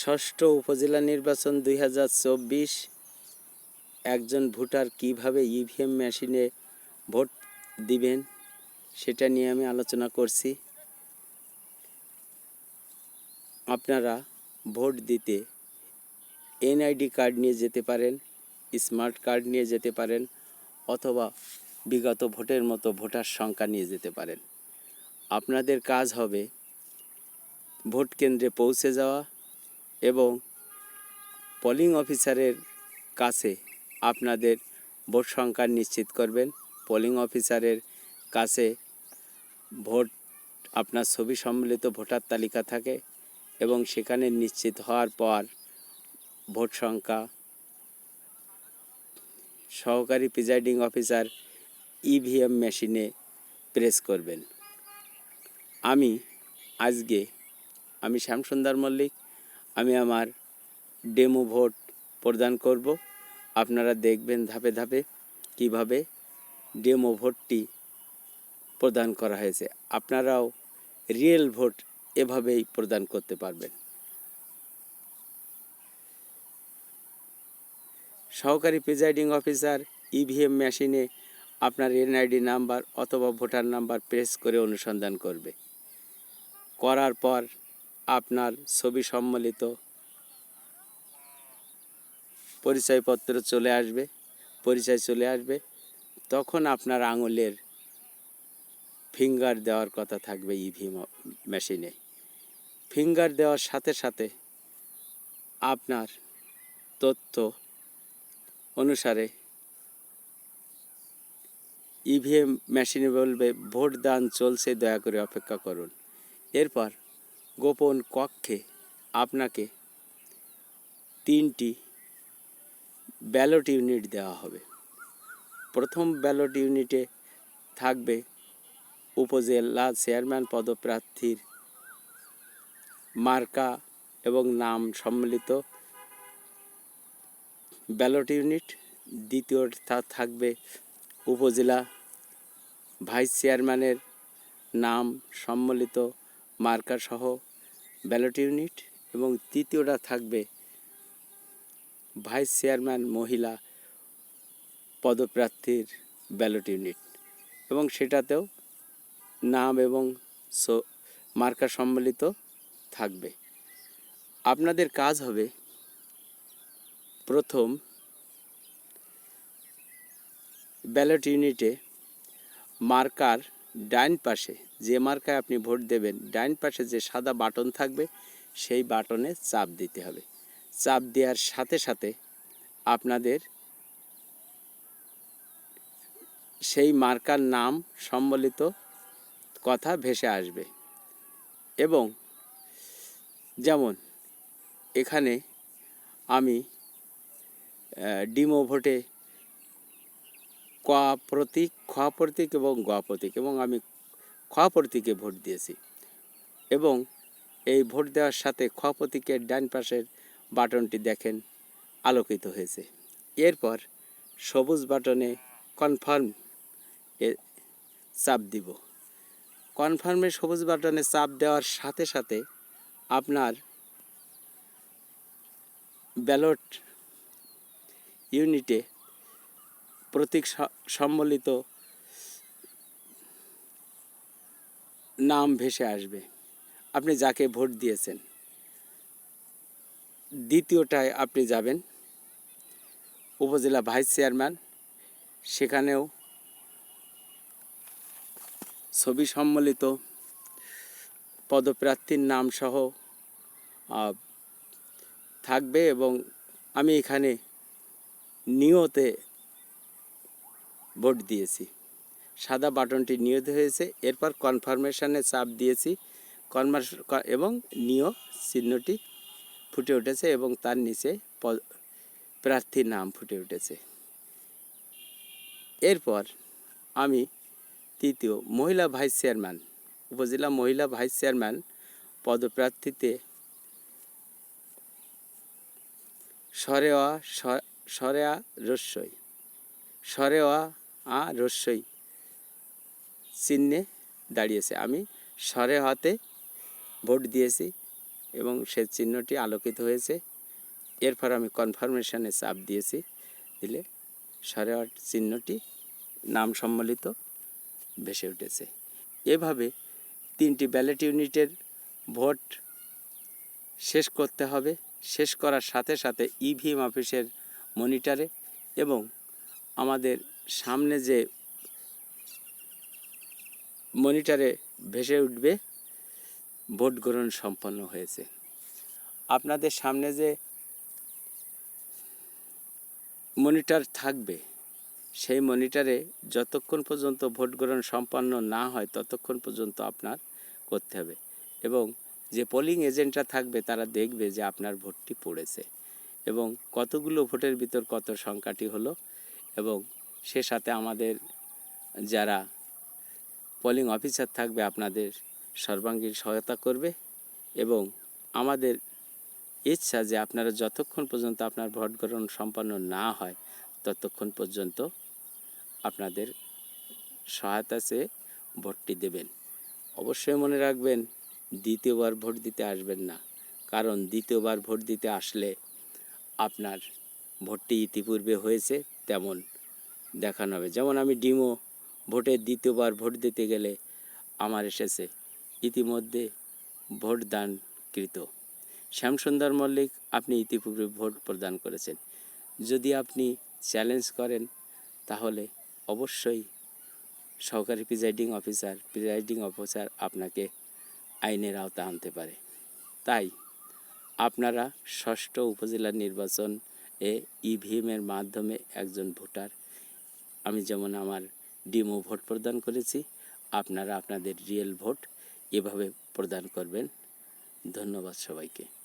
ষষ্ঠ উপজেলা নির্বাচন দুই হাজার চব্বিশ, একজন ভোটার কীভাবে ইভিএম মেশিনে ভোট দিবেন সেটা নিয়ে আমি আলোচনা করছি। আপনারা ভোট দিতে এনআইডি কার্ড নিয়ে যেতে পারেন স্মার্ট কার্ড নিয়ে যেতে পারেন, অথবা বিগত ভোটের মতো ভোটার সংখ্যা নিয়ে যেতে পারেন। আপনাদের কাজ হবে ভোট কেন্দ্রে পৌঁছে যাওয়া এবং পোলিং অফিসারের কাছে আপনাদের ভোট সংখ্যা নিশ্চিত করবেন। পোলিং অফিসারের কাছে ভোট, আপনার ছবি সম্মিলিত ভোটার তালিকা থাকে এবং সেখানে নিশ্চিত হওয়ার পর ভোট সংখ্যা সহকারী প্রিজাইডিং অফিসার ইভিএম মেশিনে প্রেস করবেন। আমি আজকে, আমি শ্যামসুন্দর মল্লিক আমি আমার ডেমো ভোট প্রদান করব। আপনারা দেখবেন ধাপে ধাপে কীভাবে ডেমো ভোটটি প্রদান করা হয়েছে। আপনারাও রিয়েল ভোট এভাবেই প্রদান করতে পারবেন। সহকারী প্রিজাইডিং অফিসার ইভিএম মেশিনে আপনার এনআইডি নাম্বার অথবা ভোটার নাম্বার প্রেস করে অনুসন্ধান করবে। করার পর আপনার ছবি সম্মিলিত পরিচয়পত্র চলে আসবে, পরিচয় চলে আসবে। তখন আপনার আঙুলের ফিঙ্গার দেওয়ার কথা থাকবে ইভিএম মেশিনে ফিঙ্গার দেওয়ার সাথে সাথে আপনার তথ্য অনুসারে ইভিএম মেশিনে বলবে ভোট দান চলছে, দয়া করে অপেক্ষা করুন। এরপর গোপন কক্ষে আপনাকে তিনটি ব্যালট ইউনিট দেওয়া হবে। প্রথম ব্যালট ইউনিটে থাকবে উপজেলা চেয়ারম্যান পদপ্রার্থীর মার্কা এবং নাম সম্মিলিত ব্যালট ইউনিট। দ্বিতীয়টা থাকবে উপজেলা ভাইস চেয়ারম্যানের নাম সম্মিলিত মার্কা সহ ব্যালট ইউনিট এবং তৃতীয়টা থাকবে ভাইস চেয়ারম্যান মহিলা পদপ্রার্থীর ব্যালট ইউনিট এবং সেটাতেও নাম এবং মার্কা সম্মিলিত থাকবে। আপনাদের কাজ হবে প্রথম ব্যালট ইউনিটে মার্কার ডাইন পাশে যে মার্কায় আপনি ভোট দেবেন ডাইন পাশে যে সাদা বাটন থাকবে, সেই বাটনে চাপ দিতে হবে। চাপ দেওয়ার সাথে সাথে আপনাদের সেই মার্কার নাম সম্বলিত কথা ভেসে আসবে। এবং যেমন এখানে আমি ডিমো ভোটে ক প্রতীক, খ প্রতীক এবং গ প্রতীক এবং আমি খ প্রতীকে ভোট দিয়েছি। এবং এই ভোট দেওয়ার সাথে খ প্রতীকের ডান পাশের বাটনটি দেখেন, আলোকিত হয়েছে। এরপর সবুজ বাটনে কনফার্ম এ চাপ দিব। কনফার্মে সবুজ বাটনে চাপ দেওয়ার সাথে সাথে আপনার ব্যালট ইউনিটে প্রতীক সম্বলিত নাম ভেসে আসবে। আপনি যাকে ভোট দিয়েছেন। দ্বিতীয়টায় আপনি যাবেন উপজেলা ভাইস চেয়ারম্যান। সেখানেও ছবি সম্বলিত পদপ্রার্থীর নাম সহ থাকবে এবং আমি এখানে নিয়তে ভোট দিয়েছি। সাদা বাটনটি নিয়ত হয়েছে। এরপর কনফার্মেশনে চাপ দিয়েছি। কনফার্ম এবং নিয় চিহ্নটি ফুটে উঠেছে এবং তার নিচে প্রার্থীর নাম ফুটে উঠেছে। এরপর আমি তৃতীয় মহিলা ভাইস চেয়ারম্যান, উপজেলা মহিলা ভাইস চেয়ারম্যান পদপ্রার্থীতে সরেওয়া সরেয়া রস্যই সরেওয়া আ রস্যই চিহ্নে দাঁড়িয়েছে। আমি সরে হাতে ভোট দিয়েছি এবং সে চিহ্নটি আলোকিত হয়েছে। এরপর আমি কনফার্মেশনে চাপ দিয়েছি, দিলে সাড়ে আট চিহ্নটি নাম সম্মিলিত ভেসে উঠেছে। এভাবে তিনটি ব্যালট ইউনিটের ভোট শেষ করতে হবে। শেষ করার সাথে সাথে ইভিএম অফিসের মনিটরে এবং আমাদের সামনে যে মনিটরে ভেসে উঠবে, ভোট গ্রহণ সম্পন্ন হয়েছে। আপনাদের সামনে যে মনিটর থাকবে, সেই মনিটরে যতক্ষণ পর্যন্ত ভোট গ্রহণ সম্পন্ন না হয়, ততক্ষণ পর্যন্ত আপনার করতে হবে। এবং যে পোলিং এজেন্টরা থাকবে, তারা দেখবে যে আপনার ভোটটি পড়েছে। এবং কতগুলো ভোটের ভিতর কত সংখ্যাটি হলো, এবং সে সাথে আমাদের যারা পোলিং অফিসার থাকবে আপনাদের সর্বাঙ্গীন সহায়তা করবে এবং আমাদের ইচ্ছা যে আপনারা যতক্ষণ পর্যন্ত আপনার ভোট গ্রহণ সম্পন্ন না হয়, ততক্ষণ পর্যন্ত আপনাদের সহায়তা চেয়ে ভোটটি দেবেন। অবশ্যই মনে রাখবেন, দ্বিতীয়বার ভোট দিতে আসবেন না। কারণ দ্বিতীয়বার ভোট দিতে আসলে আপনার ভোটটি ইতিপূর্বে হয়েছে, তেমন দেখানো হবে। যেমন আমি ডিমো ভোটে দ্বিতীয়বার ভোট দিতে গেলে আমার এসেছে। ইতিমধ্যে ভোট দানকৃত শ্যামসুন্দর মল্লিক, আপনি ইতিপূর্বে ভোট প্রদান করেছেন। যদি আপনি চ্যালেঞ্জ করেন, তাহলে অবশ্যই সহকারী প্রিজাইডিং অফিসার প্রিজাইডিং অফিসার আপনাকে আইনের আওতা আনতে পারে। তাই আপনারা ষষ্ঠ উপজেলা নির্বাচন এ ইভিএমের মাধ্যমে একজন ভোটার, আমি যেমন আমার ডিমো ভোট প্রদান করেছি। আপনারা আপনাদের রিয়েল ভোট এভাবে প্রদান করবেন। ধন্যবাদ সবাইকে।